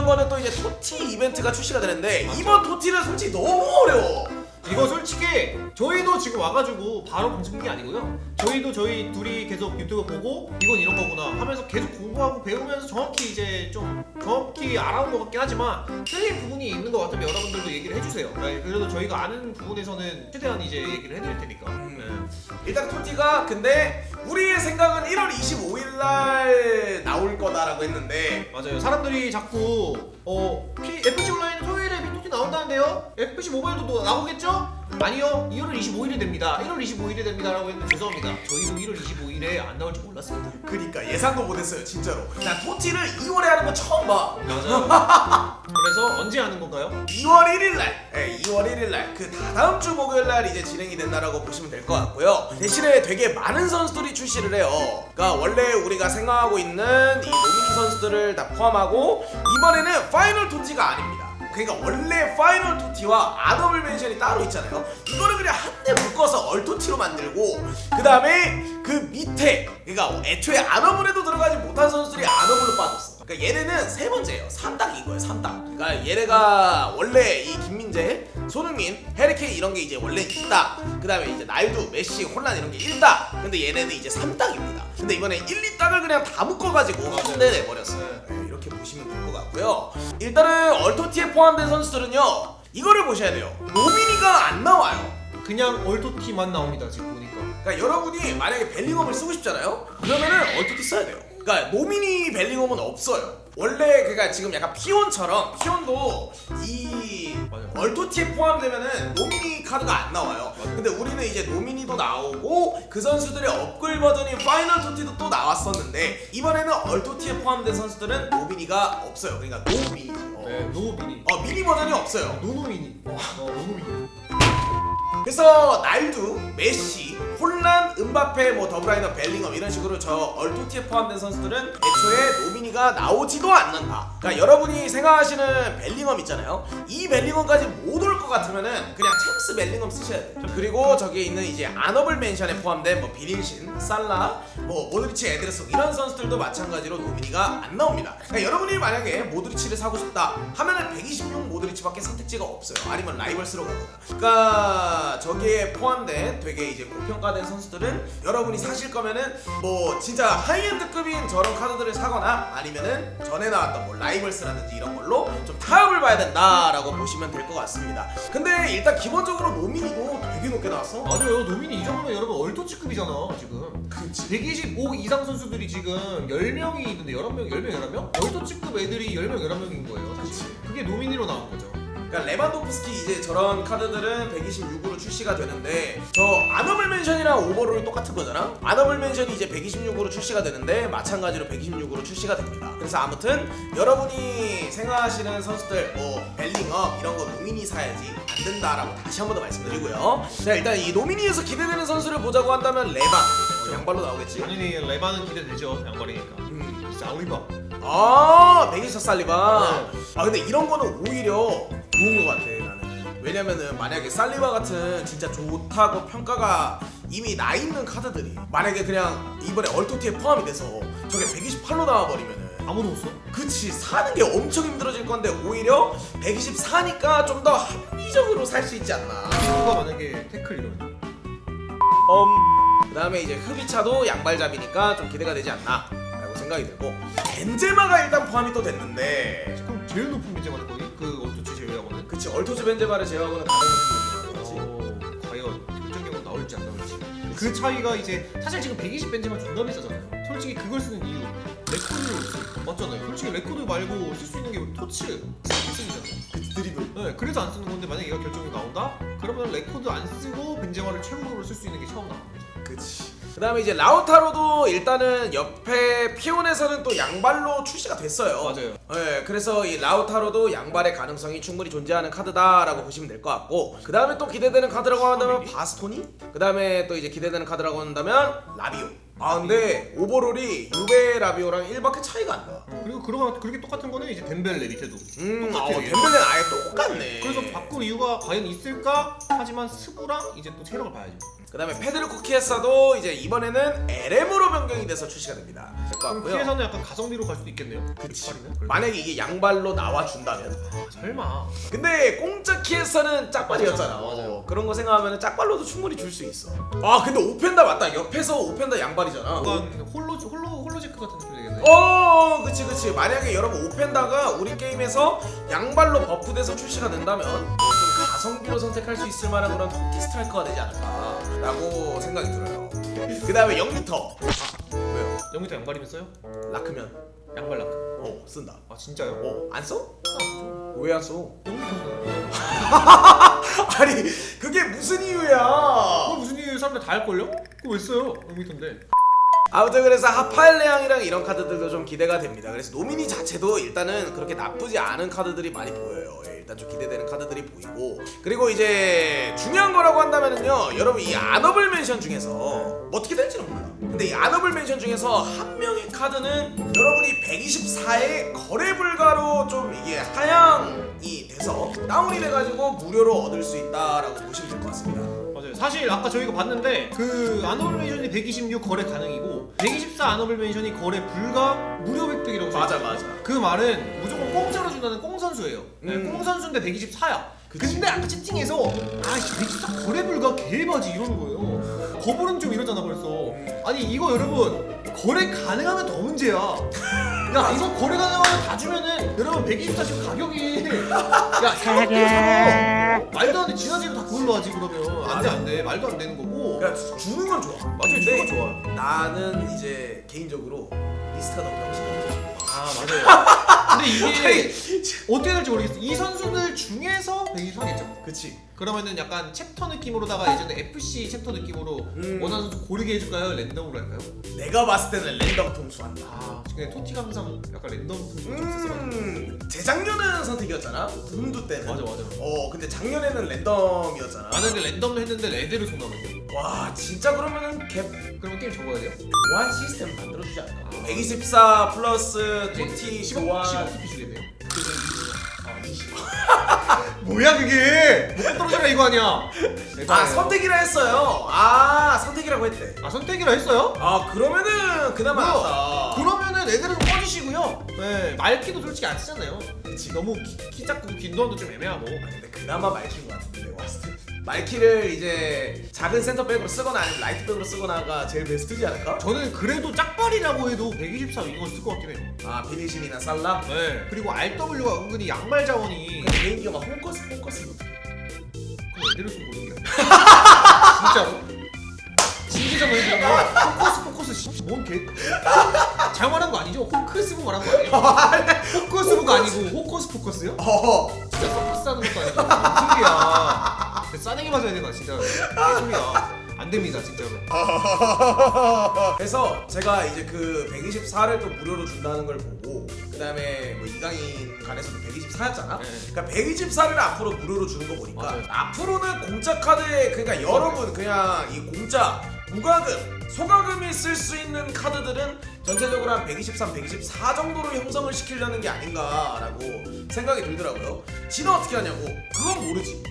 중요한 거는 또 이제 토티 이벤트가 출시가 되는데 이번 토티는 솔직히 너무 어려워. 이거 솔직히 저희도 지금 와가지고 바로 공식한 게 아니고요. 저희도 저희 둘이 계속 유튜브 보고 이건 이런 거구나 하면서 계속 공부하고 배우면서 정확히 이제 좀 정확히 알아온 것 같긴 하지만 틀린 부분이 있는 것 같으면 여러분들도 얘기를 해주세요. 네, 그래도 저희가 아는 부분에서는 최대한 이제 얘기를 해드릴 테니까. 음. 일단 토티가 근데 우리의 생각은 1월 25일 날 나올 거다라고 했는데 맞아요. 사람들이 자꾸 어 P, FC 온라인 미토티 나온다는데요? FC 모바일도 또 나오겠죠? 아니요. 1월 25일이 됩니다. 1월 25일이 됩니다 라고 했는데 죄송합니다. 저희도 1월 25일에 안 나올 줄 몰랐습니다. 그니까 예상도 못했어요 진짜로. 나 토티를 2월에 하는 거 처음 봐. 맞아요. 그래서 언제 하는 건가요? 2월 1일 날, 네, 2월 1일 날, 그 다다음 주 목요일 날 이제 진행이 된다라고 보시면 될 것 같고요. 대신에 되게 많은 선수들이 출시를 해요. 그러니까 원래 우리가 생각하고 있는 이 노미니 선수들을 다 포함하고 이번에는 파이널 토티가 아닙니다. 그러니까 원래 파이널 토티와 아더블 멘션이 따로 있잖아요. 이거를 그냥 한데 묶어서 얼토티로 만들고 그 다음에 그 밑에 그러니까 애초에 아더블에도 들어가지 못한 선수들이 아더블로 빠졌어. 그러니까 얘네는 세 번째예요. 3단인 거예요. 3단. 그러니까 얘네가 원래 이 김민재, 손흥민, 해리케인 이런 게 이제 원래 2단. 그다음에 이제 날두, 메시, 혼란 이런 게 1단. 근데 얘네는 이제 3단입니다. 근데 이번에 1, 2단을 그냥 다 묶어 가지고 한대 내 버렸어요. 네, 이렇게 보시면 될 것 같고요. 일단은 얼토티에 포함된 선수들은요. 이거를 보셔야 돼요. 노미니가 안 나와요. 그냥 얼토티만 나옵니다. 지금 보니까. 그러니까 여러분이 만약에 벨링엄을 쓰고 싶잖아요. 그러면은 얼토티 써야 돼요. 그러니까 노미니 벨링엄은 없어요. 원래 그러니까 지금 약간 피온처럼 피온도 이 맞아요. 얼토티에 포함되면은 노미니 카드가 안 나와요. 근데 우리는 이제 노미니도 나오고 그 선수들의 업글 버전인 파이널 토티도 또 나왔었는데 이번에는 얼토티에 포함된 선수들은 노미니가 없어요. 그러니까 노미니. 어, 네, 노미니. 어 미니 버전이 없어요. 노노미니. 어, 노노미니. 그래서 날두, 메시, 홀란, 은바페, 뭐 더브라이너, 벨링엄 이런 식으로 저 얼토티에 포함된 선수들은 애초에 노미니가 나오지도 않는다. 그러니까 여러분이 생각하시는 벨링엄 있잖아요. 이 벨링엄까지 못 올 것 같으면은 그냥 챔스 벨링엄 쓰셔야 돼요. 그리고 저기에 있는 이제 아너블 맨션에 포함된 뭐 비린신, 살라, 뭐 모드리치, 에드레스 이런 선수들도 마찬가지로 노미니가 안 나옵니다. 그러니까 여러분이 만약에 모드리치를 사고 싶다 하면은 126 모드리치밖에 선택지가 없어요. 아니면 라이벌스로 가거나. 그러니까 저기에 포함된 되게 이제 고평가 된 선수들은 여러분이 사실 거면은 뭐 진짜 하이엔드급인 저런 카드들을 사거나 아니면은 전에 나왔던 뭐 라이벌스라든지 이런 걸로 좀 타협을 봐야 된다라고 보시면 될 것 같습니다. 근데 일단 기본적으로 노미니도 되게 높게 나왔어. 맞아요. 노미니 이 정도면 여러분 얼토치급이잖아 지금. 그치. 125 이상 선수들이 지금 10명이 있는데 11명, 10명, 11명? 얼토치급 애들이 10명, 11명인 거예요 사실. 그게 노미니로 나온 거죠. 그러니까 레반도프스키 이제 저런 카드들은 126으로 출시가 되는데 저 아너블 맨션이랑 오버롤이 똑같은 거잖아. 아너블 맨션이 이제 126으로 출시가 되는데 마찬가지로 126으로 출시가 됩니다. 그래서 아무튼 여러분이 생각하시는 선수들 뭐 벨링엄 이런 거 노미니 사야지 안 된다라고 다시 한 번 더 말씀드리고요. 자 일단 이 노미니에서 기대되는 선수를 보자고 한다면 레반 어, 양발로 나오겠지. 당연히 레바는 기대되죠. 양발이니까. 음. 살리바. 아 베니서 살리바. 네. 아 근데 이런 거는 오히려 좋은 것 같아 나는. 왜냐면은 만약에 살리바 같은 진짜 좋다고 평가가 이미 나 있는 카드들이 만약에 그냥 이번에 얼토티에 포함이 돼서 저게 128로 나와버리면은 아무도 못 써? 그치 사는 게 엄청 힘들어질 건데 오히려 124니까 좀 더 합리적으로 살 수 있지 않나. 누가 만약에 태클 이러면. 음. 그 다음에 이제 흡이차도 양발잡이니까 좀 기대가 되지 않나 라고 생각이 들고 벤제마가 일단 포함이 또 됐는데 그럼 제일 높은 문제만 거의 그 그치 얼토즈 벤제마를 제외하고는 높은 거지. 어, 과연 결정적으로 나올지 안 나올지. 그 차이가 이제 사실 지금 120 벤제만 존나 비싸잖아요. 솔직히 그걸 쓰는 이유 레코드 맞잖아요. 솔직히 레코드 말고 쓸 수 있는 게 토츠 드리블. 네, 그래서 안 쓰는 건데 만약 얘가 결정이 나온다? 그러면 레코드 안 쓰고 벤제마를 최고로 쓸 수 있는 게 처음 나온 거죠. 그치. 그 다음에 이제 라우타로도 일단은 옆에 피온에서는 또 양발로 출시가 됐어요. 맞아요. 네, 그래서 이 라우타로도 양발의 가능성이 충분히 존재하는 카드다라고 보시면 될 것 같고 그 다음에 또 기대되는 카드라고 한다면 바스토니? 그 다음에 또 이제 기대되는 카드라고 한다면 라비오 아 근데 오버롤이 유베 라비오랑 1밖에 차이가 안 나. 그리고 그러고 그렇게 똑같은 거는 이제 덴벨레 밑에도 음, 어, 똑같아요. 얘. 덴벨레는 아예 똑같네. 그래서 바꿀 이유가 과연 있을까? 하지만 스부랑 이제 또 체력을 봐야죠. 그 다음에 페데리코 키에사도 이제 이번에는 LM으로 변경이 돼서 출시가 됩니다. 될것 그럼 같고요. 키에서는 약간 가성비로 갈 수도 있겠네요. 그치. 만약에 이게 양발로 나와 준다면. 아, 설마. 근데 공짜 키에사는 짝발이었잖아. 맞아요. 맞아요. 어, 그런 거 생각하면 짝발로도 충분히 줄 수 있어. 아 근데 오펜다 맞다. 옆에서 오펜다 양발이잖아. 약간 홀로 홀로 홀로제크 같은 느낌이 되겠네. 어, 그치 그치. 만약에 여러분 오펜다가 우리 게임에서 양발로 버프돼서 출시가 된다면 좀 가성비로 선택할 수 있을 만한 그런 토끼 스트라이커가 되지 않을까라고 생각이 들어요. 그 다음에 0m. 아, 왜요? 0m 양발이면 써요? 라크면 양발 라크. 어 쓴다. 아 진짜요? 어 안 써? 왜 안 써? 0m는 아니 그게 무슨 이유야? 어 무슨 이유 사람들 다 할걸요? 그거 왜 써요? 0m인데. 아무튼 그래서 하파엘레앙이랑 이런 카드들도 좀 기대가 됩니다. 그래서 노미니 자체도 일단은 그렇게 나쁘지 않은 카드들이 많이 보여요. 예, 일단 좀 기대되는 카드들이 보이고 그리고 이제 중요한 거라고 한다면은요, 여러분 이 아너블 맨션 중에서 뭐 어떻게 될지는 몰라. 근데 이 아너블 맨션 중에서 한 명의 카드는 여러분이 124의 거래 불가로 좀 이게 하향이 돼서 다운이 돼가지고 무료로 얻을 수 있다라고 보시면 될 것 같습니다. 사실 아까 저희가 봤는데 그 아너블 멘션이 126 거래 가능이고 124 아너블 멘션이 거래 불가 무료 획득이라고 맞아, 써있어요. 맞아. 그 말은 무조건 공짜로 준다는 꽁 선수예요. 네, 음. 꽁 선수인데 124야. 그치. 근데 아까 채팅에서 아124 거래 불가 개바지 이러는 거예요. 거부는 좀 이러잖아 벌써. 아니 이거 여러분 거래 가능하면 더 문제야. 야 이거 거래 가능하면 다 주면은 여러분 124 지금 가격이. 야 사람들이 사 말도 안 돼. 지나치고 다 그걸로 하지 그러면. 안 돼 안 돼. 말도 안 되는 거고. 그러니까 주는 건 좋아. 맞아요, 주는 건 좋아요. 나는 이제 개인적으로 리스트가 너무 너무 싫어. 아 맞아요 근데 이게 어떻게 될지 모르겠어 이 선수들 중에서 124겠죠 그치. 그러면은 약간 챕터 느낌으로다가 예전에 FC 챕터 느낌으로 음. 원하는 선수 고르게 해줄까요 랜덤으로 할까요? 내가 봤을 때는 랜덤 통수한다. 아 근데 토티가 항상 약간 랜덤 선수가 좀 있었어가지고 음, 재작년은 선택이었잖아. 둠두 때는. 맞아 맞아 어, 근데 작년에는 랜덤이었잖아. 만약에 랜덤도 했는데 레드를 정하면요 와, 진짜 그러면은 갭 그러면 게임 접어야 돼요? 보안 시스템 만들어주지 않을까? 아. 124 플러스 토티 15, 교환. 15TP 주겠네요 아, 20. 뭐야 그게 뭐가 떨어져라 이거 아니야 아, 선택이라 했어요. 아, 선택이라고 했대. 아 선택이라 했어요? 아, 그러면은 그나마 뭐야? 낫다. 그러면은 애들은 좀 꺼주시고요. 네, 말기도 솔직히 안 쓰잖아요. 그치. 너무 키, 키 작고 긴도한도 좀 애매하고. 아, 근데 그나마 말키인 것 같은데 내가 봤을 때 말키를 이제 작은 센터백으로 쓰거나 아니면 라이트백으로 쓰거나가 제일 베스트지 않을까? 저는 그래도 짝발이라고 해도 124 윙어 쓸것 같긴 해요. 아 비니신이나 살라? 네. 그리고 RW가 은근히 양말 자원이 근데 개인기가 홈커스 홈커스 그냥 애들을 좀 보는 게. 진짜로? 진지적으로 얘기하면 포커스 포커스 씨, 뭔 개? 잘말한 거 아니죠? 호크스부 말한 거 아니에요? 호커스부가 아니고 호커스 포커스요? 어허 진짜 서커스 하는 것도 아니고 무슨 소리야 싸대기 맞아야 되나 진짜 개소리야 안 됩니다 진짜로 그래서 제가 이제 그 124를 또 무료로 준다는 걸 보고 그 다음에 뭐 이강인 간에서도 124였잖아? 네. 그러니까 124를 앞으로 무료로 주는 거 보니까 맞아요. 앞으로는 공짜 카드에 그러니까 여러분 그냥 이 공짜 무과금 소가금이 쓸 수 있는 카드들은 전체적으로 한 123, 124 정도로 형성을 시키려는 게 아닌가라고 생각이 들더라고요. 지는 어떻게 하냐고? 그건 모르지.